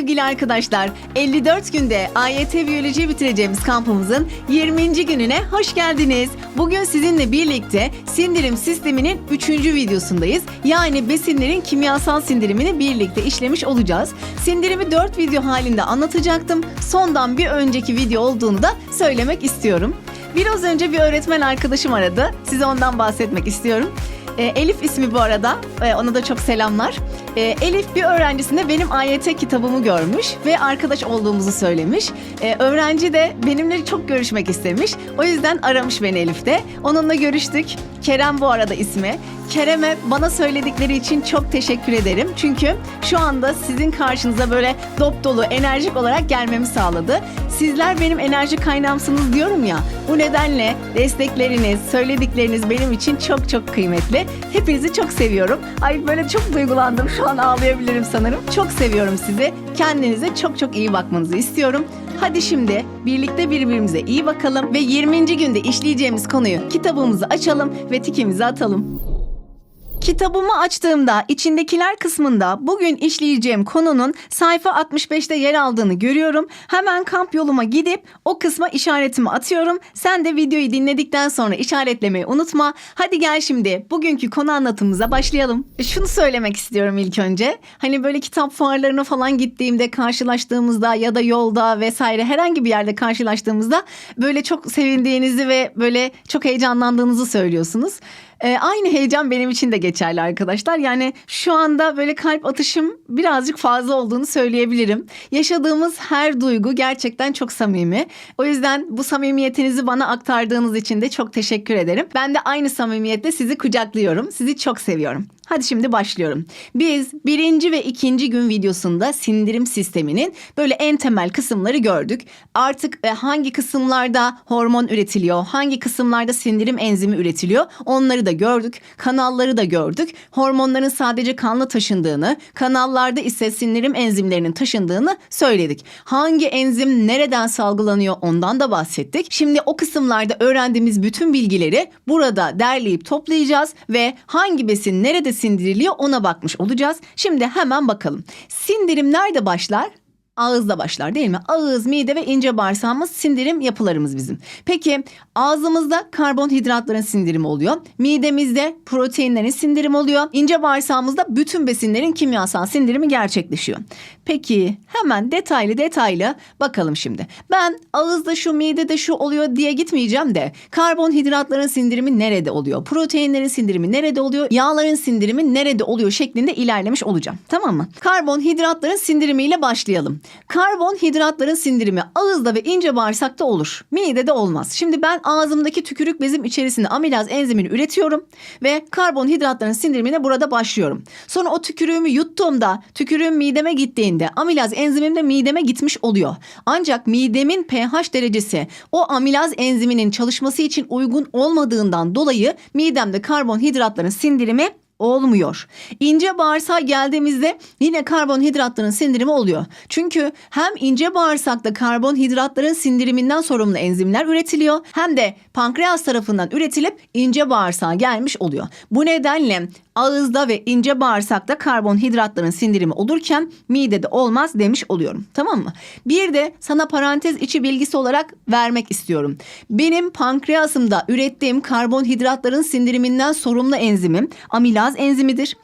sevgili arkadaşlar. 54 günde AYT biyoloji bitireceğimiz kampımızın 20. gününe hoş geldiniz. Bugün sizinle birlikte sindirim sisteminin 3. videosundayız. Yani besinlerin kimyasal sindirimini birlikte işlemiş olacağız. Sindirimi 4 video halinde anlatacaktım. Sondan bir önceki video olduğunu da söylemek istiyorum. Biraz önce bir öğretmen arkadaşım aradı. Size ondan bahsetmek istiyorum. E, Elif ismi bu arada. E, ona da çok selamlar. E, Elif bir öğrencisinde benim AYT kitabımı görmüş ve arkadaş olduğumuzu söylemiş. E, öğrenci de benimle çok görüşmek istemiş. O yüzden aramış beni Elif de. Onunla görüştük. Kerem bu arada ismi. Kerem'e bana söyledikleri için çok teşekkür ederim. Çünkü şu anda sizin karşınıza böyle dop dolu, enerjik olarak gelmemi sağladı. Sizler benim enerji kaynağımsınız diyorum ya. Bu nedenle destekleriniz, söyledikleriniz benim için çok çok kıymetli. Hepinizi çok seviyorum. Ay böyle çok duygulandım. Şu an ağlayabilirim sanırım. Çok seviyorum sizi. Kendinize çok çok iyi bakmanızı istiyorum. Hadi şimdi birlikte birbirimize iyi bakalım ve 20. günde işleyeceğimiz konuyu kitabımızı açalım ve tikimizi atalım. Kitabımı açtığımda içindekiler kısmında bugün işleyeceğim konunun sayfa 65'te yer aldığını görüyorum. Hemen kamp yoluma gidip o kısma işaretimi atıyorum. Sen de videoyu dinledikten sonra işaretlemeyi unutma. Hadi gel şimdi bugünkü konu anlatımımıza başlayalım. Şunu söylemek istiyorum ilk önce. Hani böyle kitap fuarlarına falan gittiğimde karşılaştığımızda ya da yolda vesaire herhangi bir yerde karşılaştığımızda böyle çok sevindiğinizi ve böyle çok heyecanlandığınızı söylüyorsunuz. Ee, aynı heyecan benim için de geçerli arkadaşlar. Yani şu anda böyle kalp atışım birazcık fazla olduğunu söyleyebilirim. Yaşadığımız her duygu gerçekten çok samimi. O yüzden bu samimiyetinizi bana aktardığınız için de çok teşekkür ederim. Ben de aynı samimiyetle sizi kucaklıyorum. Sizi çok seviyorum. Hadi şimdi başlıyorum. Biz birinci ve ikinci gün videosunda sindirim sisteminin böyle en temel kısımları gördük. Artık e, hangi kısımlarda hormon üretiliyor, hangi kısımlarda sindirim enzimi üretiliyor onları da gördük. Kanalları da gördük. Hormonların sadece kanla taşındığını, kanallarda ise sindirim enzimlerinin taşındığını söyledik. Hangi enzim nereden salgılanıyor ondan da bahsettik. Şimdi o kısımlarda öğrendiğimiz bütün bilgileri burada derleyip toplayacağız ve hangi besin nerede sindiriliyor ona bakmış olacağız. Şimdi hemen bakalım. Sindirim nerede başlar? Ağızda başlar değil mi? Ağız, mide ve ince bağırsağımız sindirim yapılarımız bizim. Peki ağzımızda karbonhidratların sindirimi oluyor. Midemizde proteinlerin sindirimi oluyor. İnce bağırsağımızda bütün besinlerin kimyasal sindirimi gerçekleşiyor. Peki hemen detaylı detaylı bakalım şimdi. Ben ağızda şu midede şu oluyor diye gitmeyeceğim de karbonhidratların sindirimi nerede oluyor? Proteinlerin sindirimi nerede oluyor? Yağların sindirimi nerede oluyor şeklinde ilerlemiş olacağım. Tamam mı? Karbonhidratların sindirimiyle başlayalım. Karbonhidratların sindirimi ağızda ve ince bağırsakta olur. Midede olmaz. Şimdi ben ağzımdaki tükürük bezim içerisinde amilaz enzimini üretiyorum ve karbonhidratların sindirimine burada başlıyorum. Sonra o tükürüğümü yuttuğumda tükürüğüm mideme gittiğinde amilaz enzimim de mideme gitmiş oluyor. Ancak midemin pH derecesi o amilaz enziminin çalışması için uygun olmadığından dolayı midemde karbonhidratların sindirimi olmuyor. İnce bağırsağa geldiğimizde yine karbonhidratların sindirimi oluyor. Çünkü hem ince bağırsakta karbonhidratların sindiriminden sorumlu enzimler üretiliyor hem de pankreas tarafından üretilip ince bağırsağa gelmiş oluyor. Bu nedenle ağızda ve ince bağırsakta karbonhidratların sindirimi olurken midede olmaz demiş oluyorum. Tamam mı? Bir de sana parantez içi bilgisi olarak vermek istiyorum. Benim pankreasımda ürettiğim karbonhidratların sindiriminden sorumlu enzimim amilaz enzimidir.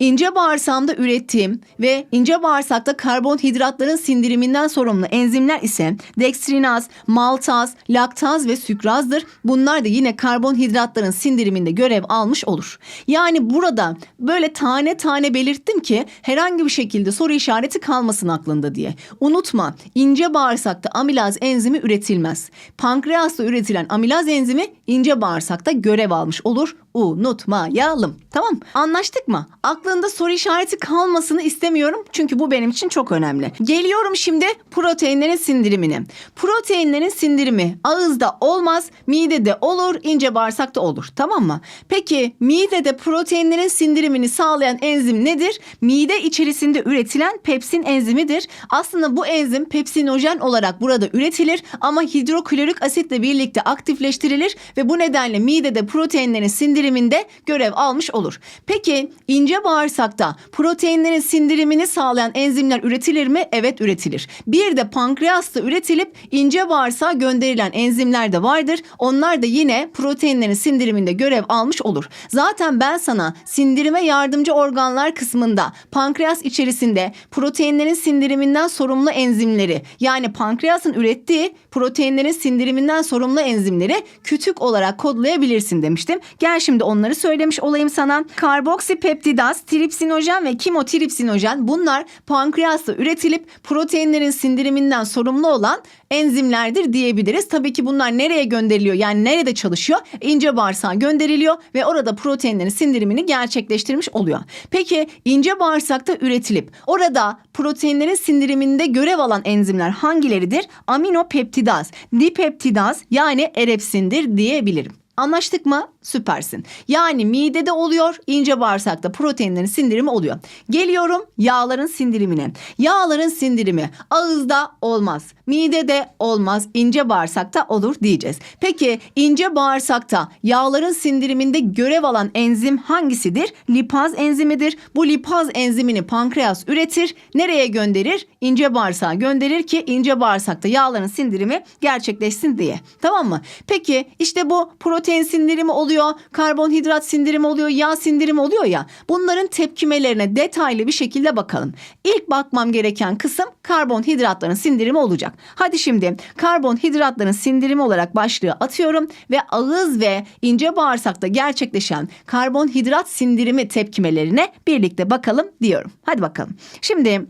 İnce bağırsağımda ürettiğim ve ince bağırsakta karbonhidratların sindiriminden sorumlu enzimler ise dekstrinaz, maltaz, laktaz ve sükrazdır. Bunlar da yine karbonhidratların sindiriminde görev almış olur. Yani burada böyle tane tane belirttim ki herhangi bir şekilde soru işareti kalmasın aklında diye. Unutma ince bağırsakta amilaz enzimi üretilmez. Pankreasta üretilen amilaz enzimi ince bağırsakta görev almış olur unutmayalım. Tamam Anlaştık mı? Aklında soru işareti kalmasını istemiyorum. Çünkü bu benim için çok önemli. Geliyorum şimdi proteinlerin sindirimine. Proteinlerin sindirimi ağızda olmaz, midede olur, ince bağırsakta olur. Tamam mı? Peki midede proteinlerin sindirimini sağlayan enzim nedir? Mide içerisinde üretilen pepsin enzimidir. Aslında bu enzim pepsinojen olarak burada üretilir ama hidroklorik asitle birlikte aktifleştirilir ve bu nedenle midede proteinlerin sindiriminde görev almış olur. Peki ince bağırsak bağırsakta proteinlerin sindirimini sağlayan enzimler üretilir mi? Evet üretilir. Bir de pankreasta üretilip ince bağırsağa gönderilen enzimler de vardır. Onlar da yine proteinlerin sindiriminde görev almış olur. Zaten ben sana sindirime yardımcı organlar kısmında pankreas içerisinde proteinlerin sindiriminden sorumlu enzimleri yani pankreasın ürettiği proteinlerin sindiriminden sorumlu enzimleri kütük olarak kodlayabilirsin demiştim. Gel şimdi onları söylemiş olayım sana. Karboksipeptidaz, tripsinojen ve kimotripsinojen bunlar pankreasta üretilip proteinlerin sindiriminden sorumlu olan enzimlerdir diyebiliriz. Tabii ki bunlar nereye gönderiliyor? Yani nerede çalışıyor? İnce bağırsağa gönderiliyor ve orada proteinlerin sindirimini gerçekleştirmiş oluyor. Peki ince bağırsakta üretilip orada proteinlerin sindiriminde görev alan enzimler hangileridir? Aminopeptidaz, dipeptidaz yani erepsindir diyebilirim. Anlaştık mı? Süpersin. Yani midede oluyor, ince bağırsakta proteinlerin sindirimi oluyor. Geliyorum yağların sindirimine. Yağların sindirimi ağızda olmaz, midede olmaz, ince bağırsakta olur diyeceğiz. Peki ince bağırsakta yağların sindiriminde görev alan enzim hangisidir? Lipaz enzimidir. Bu lipaz enzimini pankreas üretir. Nereye gönderir? İnce bağırsağa gönderir ki ince bağırsakta yağların sindirimi gerçekleşsin diye. Tamam mı? Peki işte bu protein sindirimi oluyor, karbonhidrat sindirimi oluyor, yağ sindirimi oluyor ya. Bunların tepkimelerine detaylı bir şekilde bakalım. İlk bakmam gereken kısım karbonhidratların sindirimi olacak. Hadi şimdi karbonhidratların sindirimi olarak başlığı atıyorum ve ağız ve ince bağırsakta gerçekleşen karbonhidrat sindirimi tepkimelerine birlikte bakalım diyorum. Hadi bakalım. Şimdi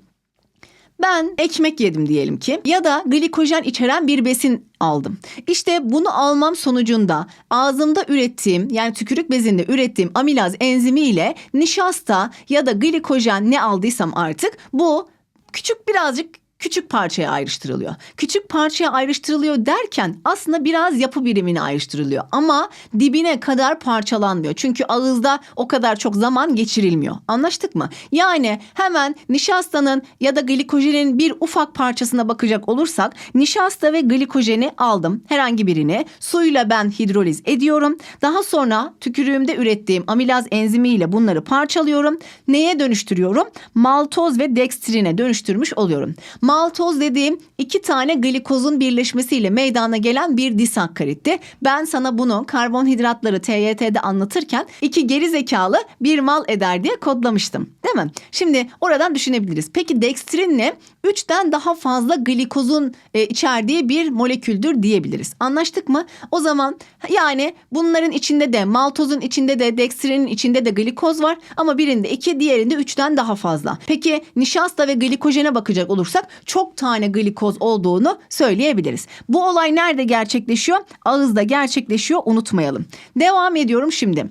ben ekmek yedim diyelim ki ya da glikojen içeren bir besin aldım. İşte bunu almam sonucunda ağzımda ürettiğim yani tükürük bezinde ürettiğim amilaz enzimi ile nişasta ya da glikojen ne aldıysam artık bu küçük birazcık küçük parçaya ayrıştırılıyor. Küçük parçaya ayrıştırılıyor derken aslında biraz yapı birimine ayrıştırılıyor ama dibine kadar parçalanmıyor. Çünkü ağızda o kadar çok zaman geçirilmiyor. Anlaştık mı? Yani hemen nişastanın ya da glikojenin bir ufak parçasına bakacak olursak nişasta ve glikojeni aldım. Herhangi birini suyla ben hidroliz ediyorum. Daha sonra tükürüğümde ürettiğim amilaz enzimiyle bunları parçalıyorum. Neye dönüştürüyorum? Maltoz ve dekstrine dönüştürmüş oluyorum. Maltoz dediğim iki tane glikozun birleşmesiyle meydana gelen bir disakkaritti. Ben sana bunu karbonhidratları TYT'de anlatırken iki geri zekalı bir mal eder diye kodlamıştım. Değil mi? Şimdi oradan düşünebiliriz. Peki dekstrin ne? Üçten daha fazla glikozun e, içerdiği bir moleküldür diyebiliriz. Anlaştık mı? O zaman yani bunların içinde de maltozun içinde de dekstrinin içinde de glikoz var ama birinde iki diğerinde üçten daha fazla. Peki nişasta ve glikojene bakacak olursak çok tane glikoz olduğunu söyleyebiliriz. Bu olay nerede gerçekleşiyor? Ağızda gerçekleşiyor unutmayalım. Devam ediyorum şimdi.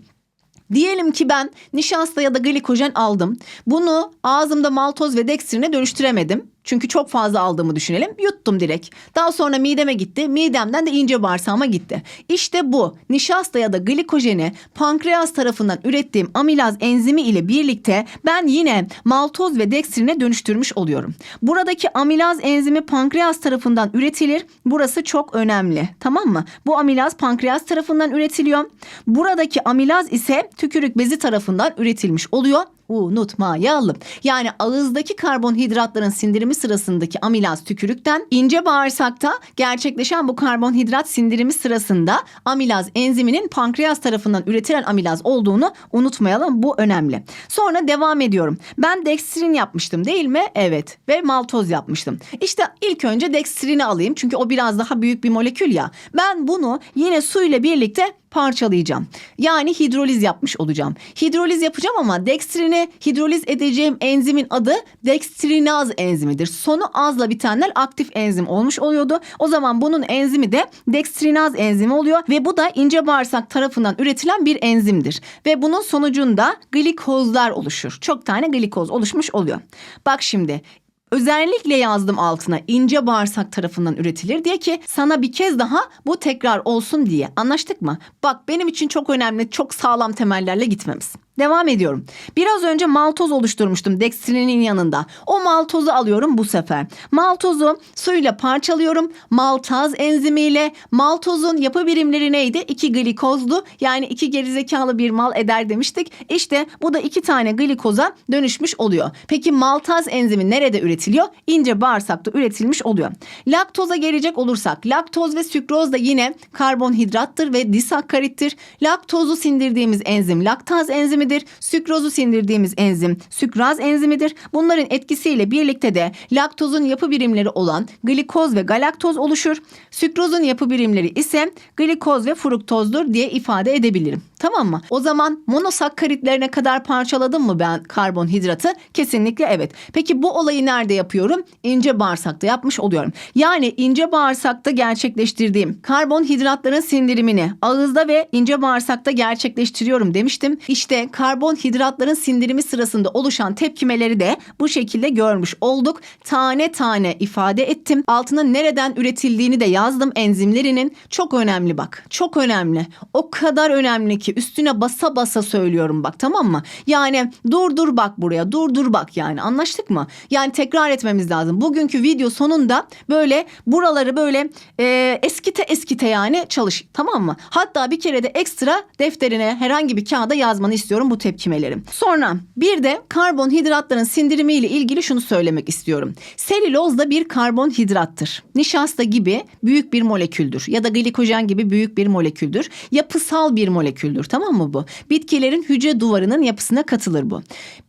Diyelim ki ben nişasta ya da glikojen aldım. Bunu ağzımda maltoz ve dekstrine dönüştüremedim. Çünkü çok fazla aldığımı düşünelim. Yuttum direkt. Daha sonra mideme gitti. Midemden de ince bağırsağıma gitti. İşte bu nişasta ya da glikojeni pankreas tarafından ürettiğim amilaz enzimi ile birlikte ben yine maltoz ve dekstrine dönüştürmüş oluyorum. Buradaki amilaz enzimi pankreas tarafından üretilir. Burası çok önemli. Tamam mı? Bu amilaz pankreas tarafından üretiliyor. Buradaki amilaz ise tükürük bezi tarafından üretilmiş oluyor unutmayalım. Yani ağızdaki karbonhidratların sindirimi sırasındaki amilaz tükürükten ince bağırsakta gerçekleşen bu karbonhidrat sindirimi sırasında amilaz enziminin pankreas tarafından üretilen amilaz olduğunu unutmayalım. Bu önemli. Sonra devam ediyorum. Ben dekstrin yapmıştım değil mi? Evet. Ve maltoz yapmıştım. İşte ilk önce dekstrini alayım. Çünkü o biraz daha büyük bir molekül ya. Ben bunu yine su ile birlikte parçalayacağım. Yani hidroliz yapmış olacağım. Hidroliz yapacağım ama dekstrini hidroliz edeceğim enzimin adı dekstrinaz enzimidir. Sonu azla bitenler aktif enzim olmuş oluyordu. O zaman bunun enzimi de dekstrinaz enzimi oluyor ve bu da ince bağırsak tarafından üretilen bir enzimdir. Ve bunun sonucunda glikozlar oluşur. Çok tane glikoz oluşmuş oluyor. Bak şimdi Özellikle yazdım altına ince bağırsak tarafından üretilir diye ki sana bir kez daha bu tekrar olsun diye. Anlaştık mı? Bak benim için çok önemli, çok sağlam temellerle gitmemiz. Devam ediyorum. Biraz önce maltoz oluşturmuştum dekstrinin yanında. O maltozu alıyorum bu sefer. Maltozu suyla parçalıyorum. Maltaz enzimiyle. Maltozun yapı birimleri neydi? İki glikozdu. Yani iki gerizekalı bir mal eder demiştik. İşte bu da iki tane glikoza dönüşmüş oluyor. Peki maltaz enzimi nerede üretiliyor? İnce bağırsakta üretilmiş oluyor. Laktoza gelecek olursak laktoz ve sükroz da yine karbonhidrattır ve disakkarittir. Laktozu sindirdiğimiz enzim laktaz enzimidir. Sükrozu sindirdiğimiz enzim sükraz enzimidir. Bunların etkisiyle birlikte de laktozun yapı birimleri olan glikoz ve galaktoz oluşur. Sükrozun yapı birimleri ise glikoz ve fruktozdur diye ifade edebilirim. Tamam mı? O zaman monosakkaritlerine kadar parçaladım mı ben karbonhidratı? Kesinlikle evet. Peki bu olayı nerede yapıyorum? İnce bağırsakta yapmış oluyorum. Yani ince bağırsakta gerçekleştirdiğim karbonhidratların sindirimini ağızda ve ince bağırsakta gerçekleştiriyorum demiştim. İşte karbonhidratların sindirimi sırasında oluşan tepkimeleri de bu şekilde görmüş olduk. Tane tane ifade ettim. Altına nereden üretildiğini de yazdım enzimlerinin. Çok önemli bak. Çok önemli. O kadar önemli ki üstüne basa basa söylüyorum bak tamam mı? Yani dur dur bak buraya dur dur bak yani anlaştık mı? Yani tekrar etmemiz lazım. Bugünkü video sonunda böyle buraları böyle e, eskite eskite yani çalış tamam mı? Hatta bir kere de ekstra defterine herhangi bir kağıda yazmanı istiyorum bu tepkimeleri. Sonra bir de karbonhidratların sindirimiyle ilgili şunu söylemek istiyorum. Selüloz da bir karbonhidrattır. Nişasta gibi büyük bir moleküldür ya da glikojen gibi büyük bir moleküldür. Yapısal bir moleküldür tamam mı bu? Bitkilerin hücre duvarının yapısına katılır bu.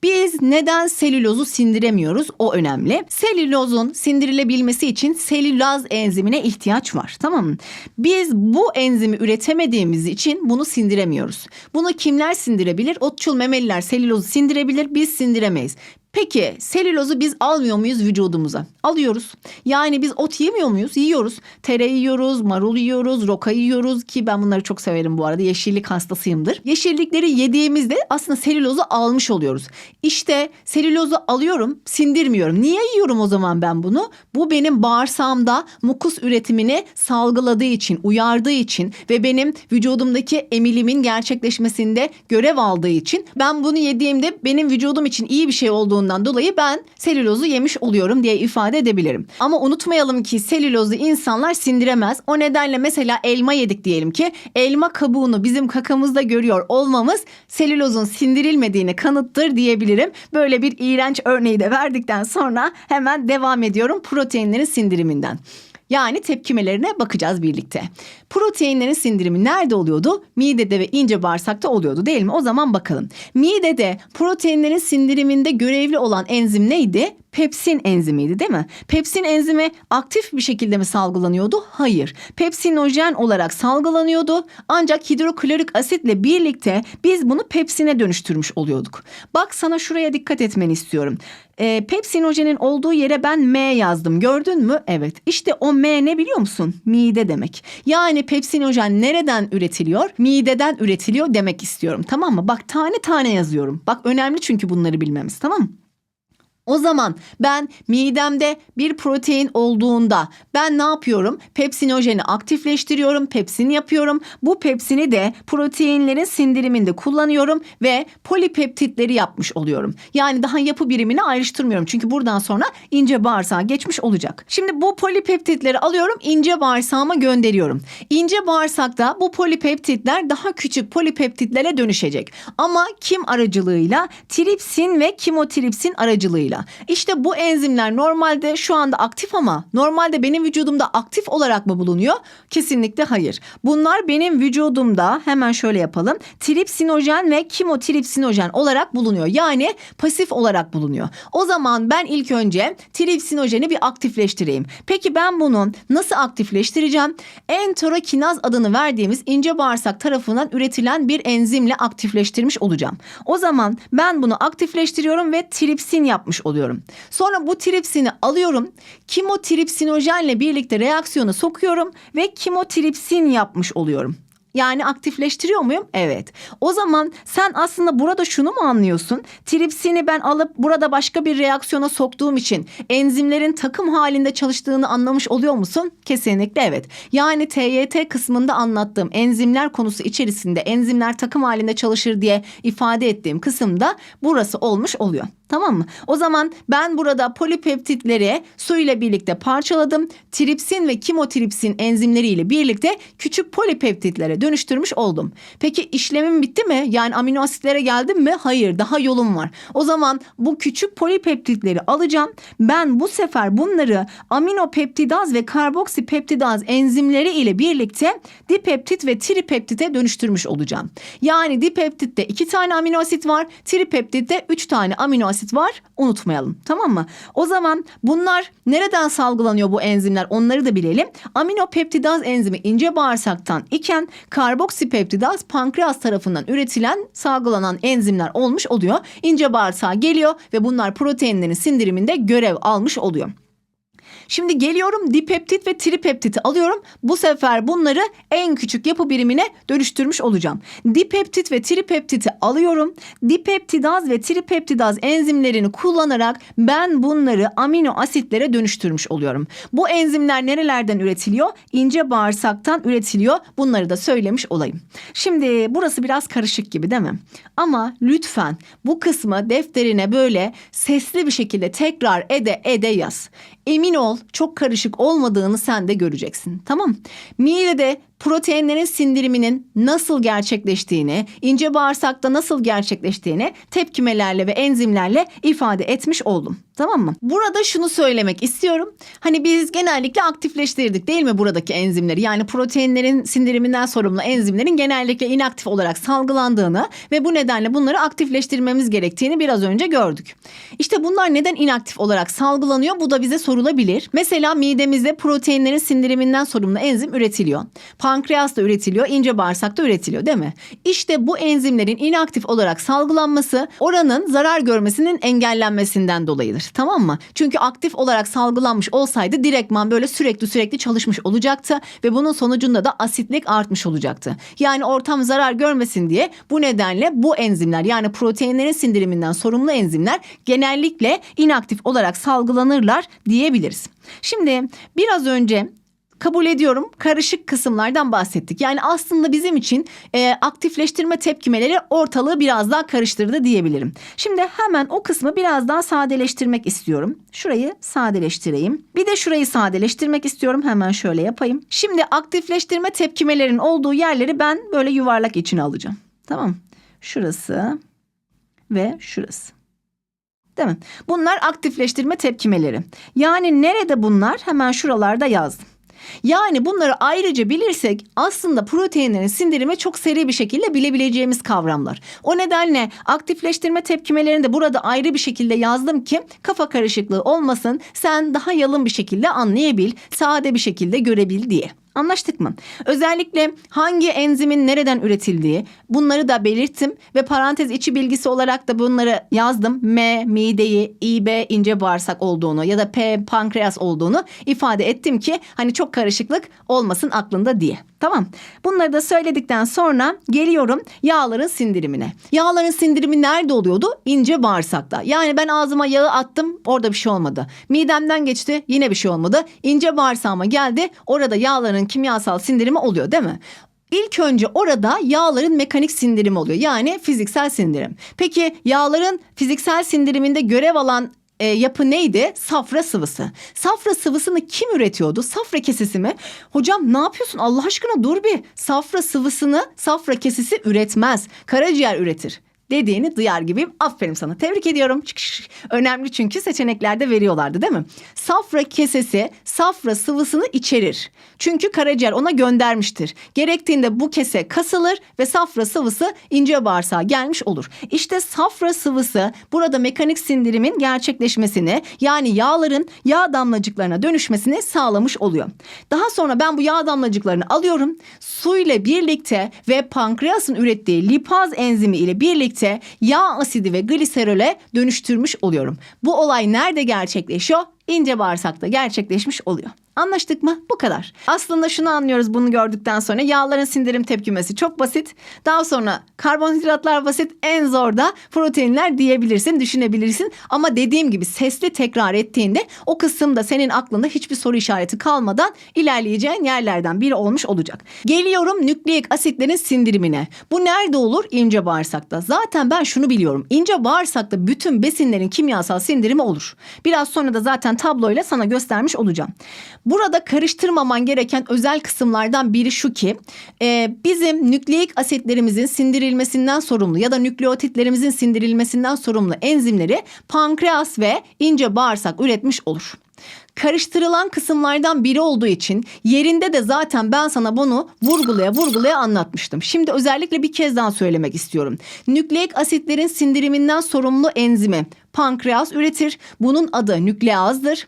Biz neden selülozu sindiremiyoruz? O önemli. Selülozun sindirilebilmesi için selülaz enzimine ihtiyaç var. Tamam mı? Biz bu enzimi üretemediğimiz için bunu sindiremiyoruz. Bunu kimler sindirebilir? Otçul memeliler selülozu sindirebilir, biz sindiremeyiz. Peki selülozu biz almıyor muyuz vücudumuza? Alıyoruz. Yani biz ot yemiyor muyuz? Yiyoruz. Tere yiyoruz, marul yiyoruz, roka yiyoruz ki ben bunları çok severim bu arada. Yeşillik hastasıyımdır. Yeşillikleri yediğimizde aslında selülozu almış oluyoruz. İşte selülozu alıyorum, sindirmiyorum. Niye yiyorum o zaman ben bunu? Bu benim bağırsağımda mukus üretimini salgıladığı için, uyardığı için ve benim vücudumdaki emilimin gerçekleşmesinde görev aldığı için ben bunu yediğimde benim vücudum için iyi bir şey olduğundan dolayı ben selülozu yemiş oluyorum diye ifade edebilirim. Ama unutmayalım ki selülozu insanlar sindiremez. O nedenle mesela elma yedik diyelim ki elma kabuğunu bizim kakamızda görüyor olmamız selülozun sindirilmediğini kanıttır diyebilirim. Böyle bir iğrenç örneği de verdikten sonra hemen devam ediyorum proteinlerin sindiriminden. Yani tepkimelerine bakacağız birlikte. Proteinlerin sindirimi nerede oluyordu? Midede ve ince bağırsakta oluyordu değil mi? O zaman bakalım. Midede proteinlerin sindiriminde görevli olan enzim neydi? Pepsin enzimiydi değil mi? Pepsin enzimi aktif bir şekilde mi salgılanıyordu? Hayır. Pepsinojen olarak salgılanıyordu. Ancak hidroklorik asitle birlikte biz bunu pepsine dönüştürmüş oluyorduk. Bak sana şuraya dikkat etmeni istiyorum. E, pepsinojenin olduğu yere ben M yazdım. Gördün mü? Evet. İşte o M ne biliyor musun? Mide demek. Yani pepsinojen nereden üretiliyor? Mideden üretiliyor demek istiyorum. Tamam mı? Bak tane tane yazıyorum. Bak önemli çünkü bunları bilmemiz. Tamam mı? O zaman ben midemde bir protein olduğunda ben ne yapıyorum? Pepsinojeni aktifleştiriyorum, pepsin yapıyorum. Bu pepsini de proteinlerin sindiriminde kullanıyorum ve polipeptitleri yapmış oluyorum. Yani daha yapı birimini ayrıştırmıyorum. Çünkü buradan sonra ince bağırsağa geçmiş olacak. Şimdi bu polipeptitleri alıyorum, ince bağırsağıma gönderiyorum. İnce bağırsakta bu polipeptitler daha küçük polipeptitlere dönüşecek. Ama kim aracılığıyla? Tripsin ve kimotripsin aracılığıyla. İşte bu enzimler normalde şu anda aktif ama normalde benim vücudumda aktif olarak mı bulunuyor? Kesinlikle hayır. Bunlar benim vücudumda hemen şöyle yapalım. Tripsinojen ve kimotripsinojen olarak bulunuyor. Yani pasif olarak bulunuyor. O zaman ben ilk önce tripsinojeni bir aktifleştireyim. Peki ben bunu nasıl aktifleştireceğim? Enterokinaz adını verdiğimiz ince bağırsak tarafından üretilen bir enzimle aktifleştirmiş olacağım. O zaman ben bunu aktifleştiriyorum ve tripsin yapmış oluyorum. Sonra bu tripsini alıyorum. Kimotripsinojenle birlikte reaksiyona sokuyorum ve kimotripsin yapmış oluyorum. Yani aktifleştiriyor muyum? Evet. O zaman sen aslında burada şunu mu anlıyorsun? Tripsini ben alıp burada başka bir reaksiyona soktuğum için enzimlerin takım halinde çalıştığını anlamış oluyor musun? Kesinlikle evet. Yani TYT kısmında anlattığım enzimler konusu içerisinde enzimler takım halinde çalışır diye ifade ettiğim kısımda burası olmuş oluyor. Tamam mı? O zaman ben burada polipeptitleri su ile birlikte parçaladım. Tripsin ve kimotripsin enzimleriyle birlikte küçük polipeptitlere dönüştürmüş oldum. Peki işlemim bitti mi? Yani amino asitlere geldim mi? Hayır, daha yolum var. O zaman bu küçük polipeptitleri alacağım. Ben bu sefer bunları aminopeptidaz ve karboksipeptidaz enzimleri ile birlikte dipeptit ve tripeptite dönüştürmüş olacağım. Yani dipeptitte iki tane amino asit var, tripeptitte üç tane amino asit var. Unutmayalım. Tamam mı? O zaman bunlar nereden salgılanıyor bu enzimler? Onları da bilelim. Aminopeptidaz enzimi ince bağırsaktan iken karboksipeptidaz pankreas tarafından üretilen, salgılanan enzimler olmuş oluyor. İnce bağırsağa geliyor ve bunlar proteinlerin sindiriminde görev almış oluyor. Şimdi geliyorum dipeptit ve tripeptiti alıyorum. Bu sefer bunları en küçük yapı birimine dönüştürmüş olacağım. Dipeptit ve tripeptiti alıyorum. Dipeptidaz ve tripeptidaz enzimlerini kullanarak ben bunları amino asitlere dönüştürmüş oluyorum. Bu enzimler nerelerden üretiliyor? İnce bağırsaktan üretiliyor. Bunları da söylemiş olayım. Şimdi burası biraz karışık gibi değil mi? Ama lütfen bu kısmı defterine böyle sesli bir şekilde tekrar ede ede yaz. Emin ol çok karışık olmadığını sen de göreceksin. Tamam? Midede proteinlerin sindiriminin nasıl gerçekleştiğini, ince bağırsakta nasıl gerçekleştiğini tepkimelerle ve enzimlerle ifade etmiş oldum. Tamam mı? Burada şunu söylemek istiyorum. Hani biz genellikle aktifleştirdik değil mi buradaki enzimleri? Yani proteinlerin sindiriminden sorumlu enzimlerin genellikle inaktif olarak salgılandığını ve bu nedenle bunları aktifleştirmemiz gerektiğini biraz önce gördük. İşte bunlar neden inaktif olarak salgılanıyor? Bu da bize sorulabilir. Mesela midemizde proteinlerin sindiriminden sorumlu enzim üretiliyor. Pankreasta üretiliyor, ince bağırsakta üretiliyor değil mi? İşte bu enzimlerin inaktif olarak salgılanması oranın zarar görmesinin engellenmesinden dolayıdır. Tamam mı? Çünkü aktif olarak salgılanmış olsaydı direktman böyle sürekli sürekli çalışmış olacaktı ve bunun sonucunda da asitlik artmış olacaktı. Yani ortam zarar görmesin diye bu nedenle bu enzimler yani proteinlerin sindiriminden sorumlu enzimler genellikle inaktif olarak salgılanırlar diyebiliriz. Şimdi biraz önce kabul ediyorum karışık kısımlardan bahsettik. Yani aslında bizim için e, aktifleştirme tepkimeleri ortalığı biraz daha karıştırdı diyebilirim. Şimdi hemen o kısmı biraz daha sadeleştirmek istiyorum. Şurayı sadeleştireyim. Bir de şurayı sadeleştirmek istiyorum. Hemen şöyle yapayım. Şimdi aktifleştirme tepkimelerin olduğu yerleri ben böyle yuvarlak içine alacağım. Tamam Şurası ve şurası. Değil mi? Bunlar aktifleştirme tepkimeleri. Yani nerede bunlar? Hemen şuralarda yazdım. Yani bunları ayrıca bilirsek aslında proteinlerin sindirimi çok seri bir şekilde bilebileceğimiz kavramlar. O nedenle aktifleştirme tepkimelerini de burada ayrı bir şekilde yazdım ki kafa karışıklığı olmasın. Sen daha yalın bir şekilde anlayabil, sade bir şekilde görebil diye. Anlaştık mı? Özellikle hangi enzimin nereden üretildiği bunları da belirttim ve parantez içi bilgisi olarak da bunları yazdım. M mideyi, İB ince bağırsak olduğunu ya da P pankreas olduğunu ifade ettim ki hani çok karışıklık olmasın aklında diye. Tamam. Bunları da söyledikten sonra geliyorum yağların sindirimine. Yağların sindirimi nerede oluyordu? İnce bağırsakta. Yani ben ağzıma yağı attım orada bir şey olmadı. Midemden geçti yine bir şey olmadı. İnce bağırsağıma geldi orada yağların kimyasal sindirimi oluyor değil mi? İlk önce orada yağların mekanik sindirimi oluyor. Yani fiziksel sindirim. Peki yağların fiziksel sindiriminde görev alan e, yapı neydi? Safra sıvısı. Safra sıvısını kim üretiyordu? Safra kesesi mi? Hocam ne yapıyorsun Allah aşkına dur bir. Safra sıvısını safra kesesi üretmez. Karaciğer üretir dediğini duyar gibiyim. Aferin sana. Tebrik ediyorum. Önemli çünkü seçeneklerde veriyorlardı değil mi? Safra kesesi safra sıvısını içerir. Çünkü karaciğer ona göndermiştir. Gerektiğinde bu kese kasılır ve safra sıvısı ince bağırsağa gelmiş olur. İşte safra sıvısı burada mekanik sindirimin gerçekleşmesini yani yağların yağ damlacıklarına dönüşmesini sağlamış oluyor. Daha sonra ben bu yağ damlacıklarını alıyorum. Su ile birlikte ve pankreasın ürettiği lipaz enzimi ile birlikte yağ asidi ve gliserole dönüştürmüş oluyorum. Bu olay nerede gerçekleşiyor? İnce bağırsakta gerçekleşmiş oluyor. Anlaştık mı? Bu kadar. Aslında şunu anlıyoruz bunu gördükten sonra yağların sindirim tepkimesi çok basit. Daha sonra karbonhidratlar basit. En zor da proteinler diyebilirsin, düşünebilirsin. Ama dediğim gibi sesli tekrar ettiğinde o kısımda senin aklında hiçbir soru işareti kalmadan ilerleyeceğin yerlerden biri olmuş olacak. Geliyorum nükleik asitlerin sindirimine. Bu nerede olur? İnce bağırsakta. Zaten ben şunu biliyorum. İnce bağırsakta bütün besinlerin kimyasal sindirimi olur. Biraz sonra da zaten tabloyla sana göstermiş olacağım. Burada karıştırmaman gereken özel kısımlardan biri şu ki e, bizim nükleik asitlerimizin sindirilmesinden sorumlu ya da nükleotitlerimizin sindirilmesinden sorumlu enzimleri pankreas ve ince bağırsak üretmiş olur karıştırılan kısımlardan biri olduğu için yerinde de zaten ben sana bunu vurgulaya vurgulaya anlatmıştım. Şimdi özellikle bir kez daha söylemek istiyorum. Nükleik asitlerin sindiriminden sorumlu enzimi pankreas üretir. Bunun adı nükleazdır.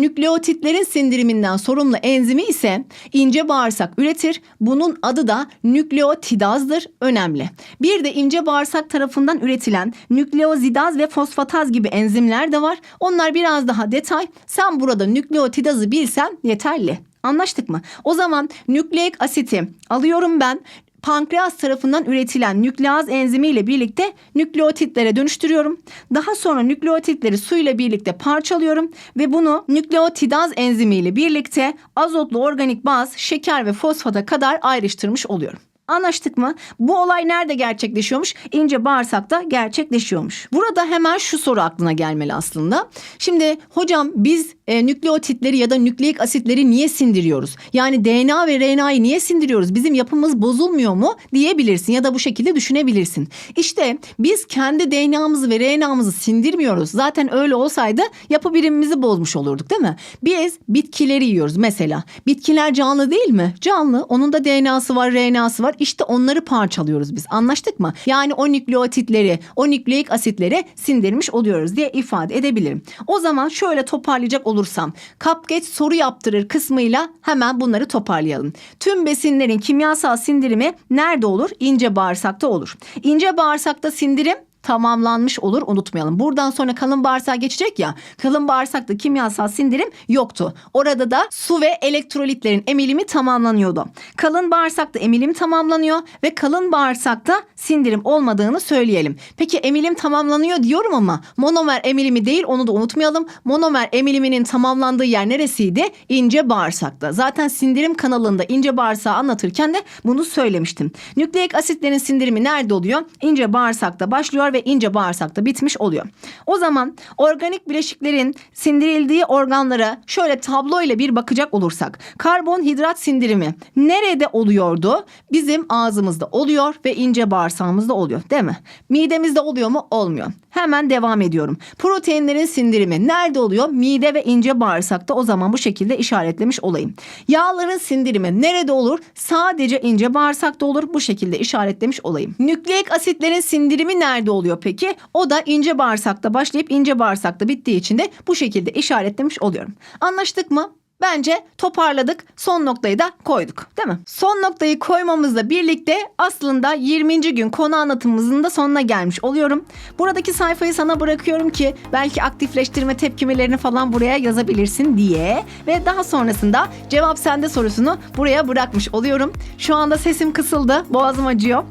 Nükleotitlerin sindiriminden sorumlu enzimi ise ince bağırsak üretir. Bunun adı da nükleotidazdır. Önemli. Bir de ince bağırsak tarafından üretilen nükleozidaz ve fosfataz gibi enzimler de var. Onlar biraz daha detay. Sen burada nükleotidazı bilsen yeterli. Anlaştık mı? O zaman nükleik asiti alıyorum ben pankreas tarafından üretilen nükleaz enzimi ile birlikte nükleotitlere dönüştürüyorum. Daha sonra nükleotitleri suyla birlikte parçalıyorum ve bunu nükleotidaz enzimi ile birlikte azotlu organik baz, şeker ve fosfata kadar ayrıştırmış oluyorum. Anlaştık mı? Bu olay nerede gerçekleşiyormuş? İnce bağırsakta gerçekleşiyormuş. Burada hemen şu soru aklına gelmeli aslında. Şimdi hocam biz e, nükleotitleri ya da nükleik asitleri niye sindiriyoruz? Yani DNA ve RNA'yı niye sindiriyoruz? Bizim yapımız bozulmuyor mu diyebilirsin ya da bu şekilde düşünebilirsin. İşte biz kendi DNA'mızı ve RNA'mızı sindirmiyoruz. Zaten öyle olsaydı yapı birimimizi bozmuş olurduk değil mi? Biz bitkileri yiyoruz mesela. Bitkiler canlı değil mi? Canlı. Onun da DNA'sı var, RNA'sı var. İşte onları parçalıyoruz biz. Anlaştık mı? Yani o nükleotitleri, o nükleik asitleri sindirmiş oluyoruz diye ifade edebilirim. O zaman şöyle toparlayacak olursam, kapgeç soru yaptırır kısmıyla hemen bunları toparlayalım. Tüm besinlerin kimyasal sindirimi nerede olur? İnce bağırsakta olur. İnce bağırsakta sindirim tamamlanmış olur unutmayalım. Buradan sonra kalın bağırsağa geçecek ya. Kalın bağırsakta kimyasal sindirim yoktu. Orada da su ve elektrolitlerin emilimi tamamlanıyordu. Kalın bağırsakta emilim tamamlanıyor ve kalın bağırsakta sindirim olmadığını söyleyelim. Peki emilim tamamlanıyor diyorum ama monomer emilimi değil onu da unutmayalım. Monomer emiliminin tamamlandığı yer neresiydi? İnce bağırsakta. Zaten sindirim kanalında ince bağırsağı anlatırken de bunu söylemiştim. Nükleik asitlerin sindirimi nerede oluyor? İnce bağırsakta başlıyor ve ince bağırsakta bitmiş oluyor. O zaman organik bileşiklerin sindirildiği organlara şöyle tablo ile bir bakacak olursak karbonhidrat sindirimi nerede oluyordu? Bizim ağzımızda oluyor ve ince bağırsağımızda oluyor değil mi? Midemizde oluyor mu? Olmuyor. Hemen devam ediyorum. Proteinlerin sindirimi nerede oluyor? Mide ve ince bağırsakta o zaman bu şekilde işaretlemiş olayım. Yağların sindirimi nerede olur? Sadece ince bağırsakta olur. Bu şekilde işaretlemiş olayım. Nükleik asitlerin sindirimi nerede oluyor peki? O da ince bağırsakta başlayıp ince bağırsakta bittiği için de bu şekilde işaretlemiş oluyorum. Anlaştık mı? Bence toparladık. Son noktayı da koyduk. Değil mi? Son noktayı koymamızla birlikte aslında 20. gün konu anlatımımızın da sonuna gelmiş oluyorum. Buradaki sayfayı sana bırakıyorum ki belki aktifleştirme tepkimelerini falan buraya yazabilirsin diye ve daha sonrasında cevap sende sorusunu buraya bırakmış oluyorum. Şu anda sesim kısıldı. Boğazım acıyor.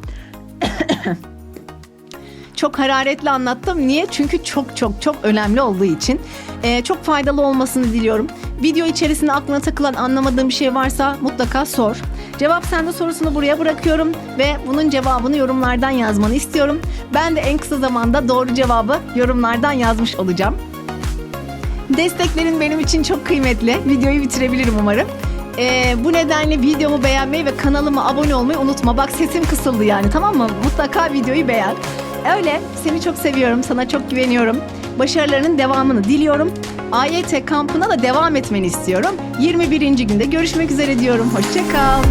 çok hararetli anlattım. Niye? Çünkü çok çok çok önemli olduğu için. Ee, çok faydalı olmasını diliyorum. Video içerisinde aklına takılan anlamadığın bir şey varsa mutlaka sor. Cevap sende sorusunu buraya bırakıyorum ve bunun cevabını yorumlardan yazmanı istiyorum. Ben de en kısa zamanda doğru cevabı yorumlardan yazmış olacağım. Desteklerin benim için çok kıymetli. Videoyu bitirebilirim umarım. Ee, bu nedenle videomu beğenmeyi ve kanalıma abone olmayı unutma. Bak sesim kısıldı yani tamam mı? Mutlaka videoyu beğen. Öyle seni çok seviyorum, sana çok güveniyorum. Başarılarının devamını diliyorum. AYT kampına da devam etmeni istiyorum. 21. günde görüşmek üzere diyorum. Hoşçakal.